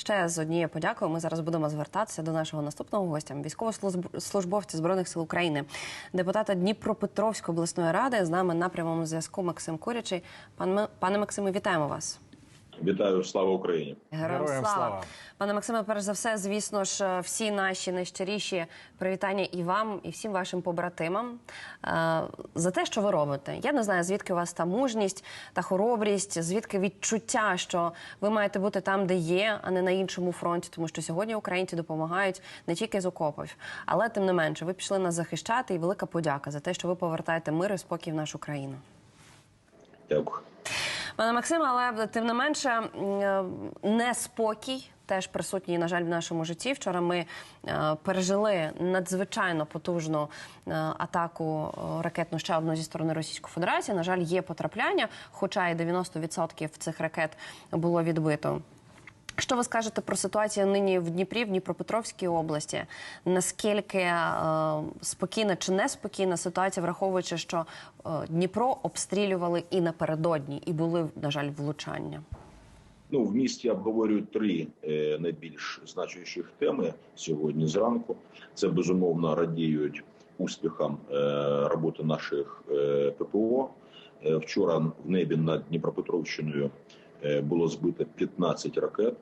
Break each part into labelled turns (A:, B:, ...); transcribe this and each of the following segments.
A: ще з однією подякою. Ми зараз будемо звертатися до нашого наступного гостя, військовослужбовця збройних сил України, депутата Дніпропетровської обласної ради. З нами на прямому зв'язку Максим Курячий. Пан пане Максиме, вітаємо вас.
B: Вітаю, слава Україні!
A: Героям,
C: Героям
A: слава.
C: слава.
A: пане Максиме. Перш за все, звісно ж, всі наші найщиріші привітання і вам, і всім вашим побратимам е, за те, що ви робите. Я не знаю, звідки у вас та мужність та хоробрість, звідки відчуття, що ви маєте бути там, де є, а не на іншому фронті, тому що сьогодні українці допомагають не тільки з окопів, але тим не менше, ви пішли нас захищати, і велика подяка за те, що ви повертаєте мир і спокій в нашу країну.
B: Дякую.
A: Пане Максиме, але тим не менше неспокій теж присутній, на жаль, в нашому житті. Вчора ми е, пережили надзвичайно потужну е, атаку е, ракетну ще одну зі сторони Російської Федерації. На жаль, є потрапляння, хоча і 90% цих ракет було відбито. Що ви скажете про ситуацію нині в Дніпрі, в Дніпропетровській області? Наскільки е, спокійна чи неспокійна ситуація, враховуючи, що е, Дніпро обстрілювали і напередодні, і були, на жаль, влучання?
B: Ну в місті обговорюють три е, найбільш значущих теми сьогодні зранку. Це безумовно радіють успіхам е, роботи наших е, ППО. Е, вчора в небі над Дніпропетровщиною було збито 15 ракет.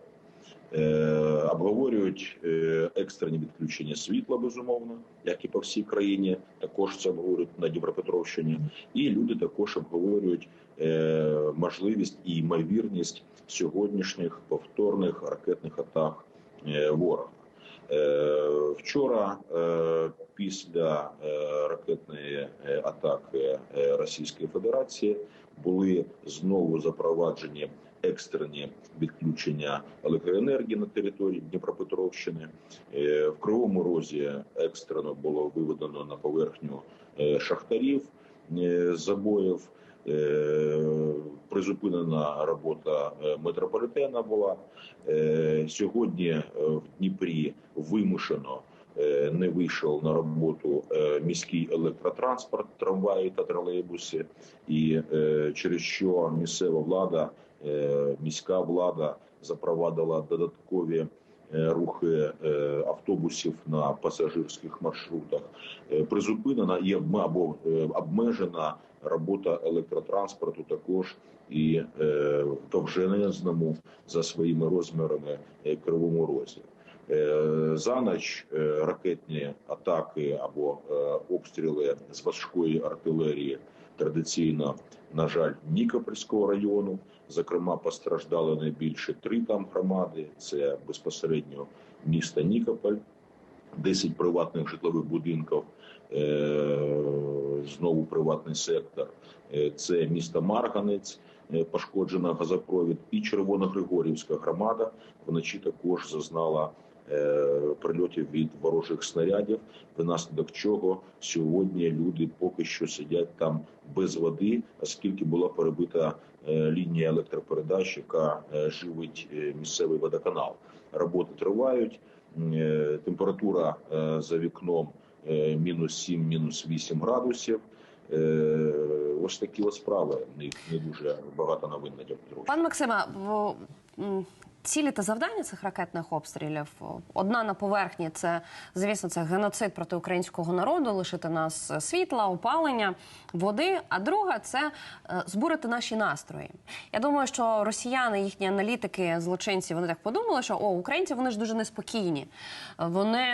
B: Е, обговорюють е, екстрені відключення світла, безумовно, як і по всій країні. Також це обговорюють на Дніпропетровщині, і люди також обговорюють е, можливість і ймовірність сьогоднішніх повторних ракетних атак е, ворога. Е, Вчора, е, після е, ракетної е, атаки е, Російської Федерації, були знову запроваджені екстрені відключення електроенергії на території Дніпропетровщини. Е, В Кривому Розі екстрено було виведено на поверхню е, шахтарів е, забоїв. Призупинена робота метрополітена була сьогодні в Дніпрі вимушено не вийшов на роботу міський електротранспорт, трамваї та тролейбуси, і через що місцева влада, міська влада запровадила додаткові. е, Рухи е, автобусів на пасажирських маршрутах Е, призупинена і або е, обмежена робота електротранспорту також і е, довжезному за своїми розмірами е, кривому розі. Е, За ніч е, ракетні атаки або е, обстріли з важкої артилерії традиційно, на жаль, Нікопольського району. Зокрема, постраждали найбільше три там громади. Це безпосередньо місто Нікополь, 10 приватних житлових будинків. е, Знову приватний сектор. Е, Це місто Марганець, е, пошкоджена газопровід, і Червоногригорівська громада вночі також зазнала прильотів від ворожих снарядів, внаслідок чого сьогодні люди поки що сидять там без води, оскільки була перебита е, лінія електропередач, яка е, живить е, місцевий водоканал. Роботи тривають. Е, Температура е, за вікном е, мінус 7, мінус 8 градусів. Е, Ось такі от справи. Не, дуже багато новин на Дніпропетровщині.
A: Пан Максиме, в- м, цілі та завдання цих ракетних обстрілів одна на поверхні це, звісно, це геноцид проти українського народу, лишити нас світла, опалення, води. А друга це е, збурити наші настрої. Я думаю, що росіяни, їхні аналітики, злочинці, вони так подумали, що о, українці вони ж дуже неспокійні. Вони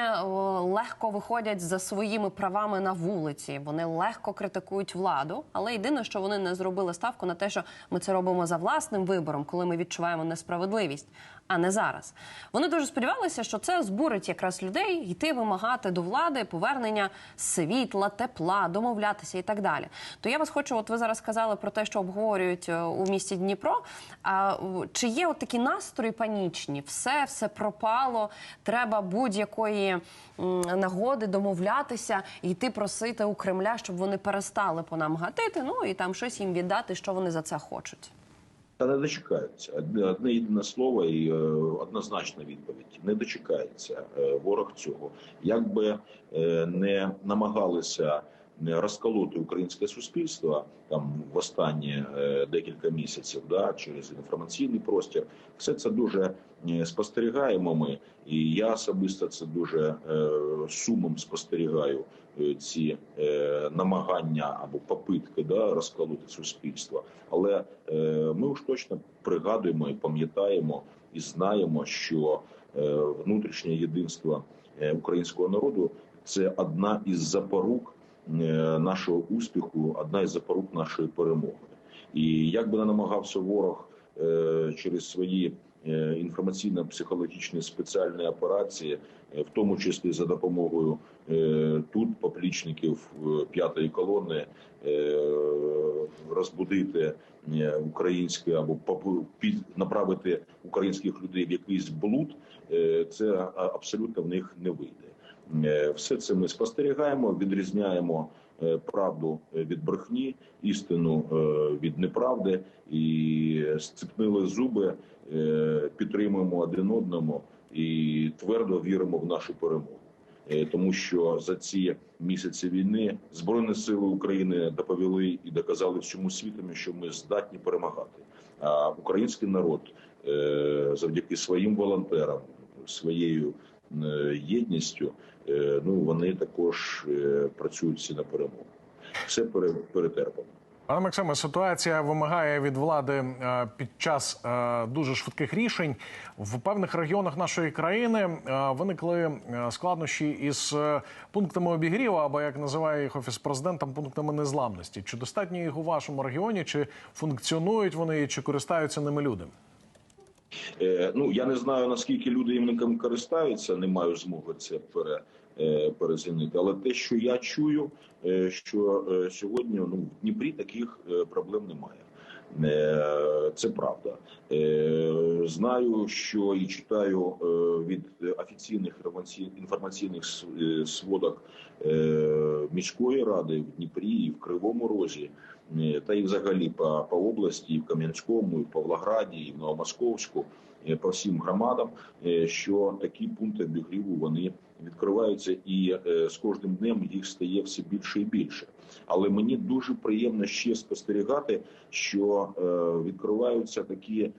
A: легко виходять за своїми правами на вулиці. Вони легко критикують владу, але єдине, що вони не зробили ставку на те, що ми це робимо за власним вибором, коли ми відчуваємо несправедливість, а не зараз. Вони дуже сподівалися, що це збурить якраз людей йти вимагати до влади повернення світла, тепла, домовлятися і так далі. То я вас хочу, от ви зараз сказали про те, що обговорюють е, у місті Дніпро. А чи є от такі настрої панічні? Все, все пропало. Треба будь-якої нагоди домовлятися йти просити у Кремля, щоб вони перестали по нам гатити. Ну і там щось їм віддати, що вони за це хочуть.
B: Та не дочекаються. Одне, єдине слово і е, однозначна відповідь. Не дочекається е, ворог цього. Як би е, не намагалися розколоти українське суспільство там в останні е, декілька місяців, да, через інформаційний простір. Все це дуже е, спостерігаємо ми, і я особисто це дуже е, сумом спостерігаю. Ці намагання або попитки да, розколоти суспільство, але ми уж точно пригадуємо і пам'ятаємо і знаємо, що внутрішнє єдинство українського народу це одна із запорук нашого успіху, одна із запорук нашої перемоги. І як би не намагався ворог е, через свої е, інформаційно-психологічні спеціальні операції, е, в тому числі за допомогою е, тут поплічників е, п'ятої колони, е, розбудити е, українське або направити українських людей в якийсь блуд, е, це абсолютно в них не вийде. Е, Все це ми спостерігаємо, відрізняємо е, правду від брехні, істину е, від неправди і сцепнили зуби, підтримуємо один одному і твердо віримо в нашу перемогу. Тому що за ці місяці війни збройні сили України доповіли і доказали всьому світові, що ми здатні перемагати. А український народ завдяки своїм волонтерам, своєю єдністю, е, ну вони також е, працюють всі на перемогу. Все пере- перетерпано.
C: Пане Максиме, ситуація вимагає від влади е, під час е, дуже швидких рішень в певних регіонах нашої країни е, виникли е, складнощі із е, пунктами обігріву, або як називає їх офіс президента, пунктами незламності. Чи достатньо їх у вашому регіоні? Чи функціонують вони, чи користаються ними люди?
B: Е, Ну я не знаю наскільки люди їм користаються, не маю змоги це пере, е, перезінити. Але те, що я чую, е, що сьогодні ну в Дніпрі таких проблем немає. Е, Це правда. Е, Знаю, що і читаю е, від офіційних інформаці- інформаційних сводок міської ради в Дніпрі і в Кривому Розі, та і взагалі по, по області, і в Кам'янському, і в Павлограді, і в Новомосковську, по всім громадам, що такі пункти обігріву вони відкриваються, і е, з кожним днем їх стає все більше і більше. Але мені дуже приємно ще спостерігати, що е, відкриваються такі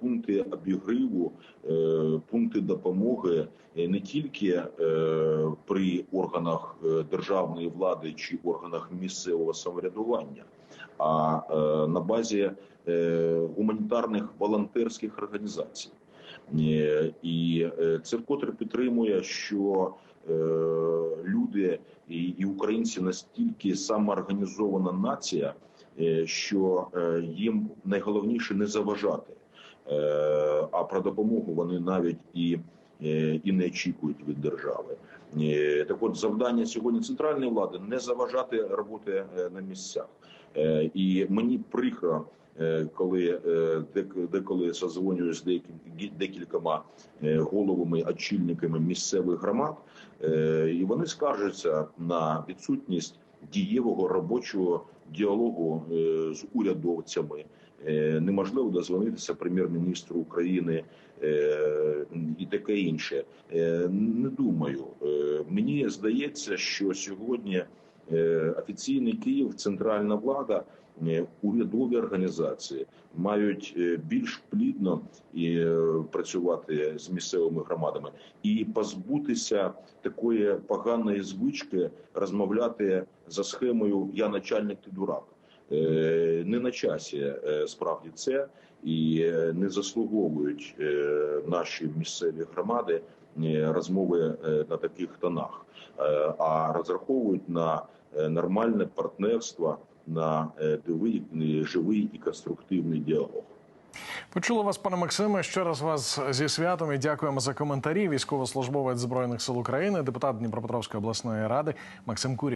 B: пункти обігріву, е, пункти допомоги не тільки при органах державної влади чи органах місцевого самоврядування, а на базі гуманітарних волонтерських організацій. Е, І е, це вкотре підтримує, що е, люди і, українці настільки самоорганізована нація, що їм найголовніше не заважати. А про допомогу вони навіть і, і не очікують від держави. Так от завдання сьогодні центральної влади не заважати роботи на місцях. І мені прикро, коли е, деколи созвонююсь з деяким- декількома е, головами, очільниками місцевих громад, е, і вони скаржаться на відсутність дієвого робочого діалогу е, з урядовцями. Е, Неможливо дозвонитися прем'єр-міністру України е, і таке інше. Е, Не думаю. Е, Мені здається, що сьогодні е, офіційний Київ, центральна влада, е, урядові організації мають е, більш плідно і е, працювати з місцевими громадами і позбутися такої поганої звички розмовляти за схемою Я начальник, ти дурак. Е, Не на часі е, справді це і е, не заслуговують е, наші місцеві громади е, розмови е, на таких тонах, Е, а розраховують на е, нормальне партнерство, на е, дивий, е, живий і конструктивний діалог.
C: Почули вас, пане Максиме. Ще раз вас зі святом і дякуємо за коментарі. Військовослужбовець збройних сил України, депутат Дніпропетровської обласної ради Максим Курі.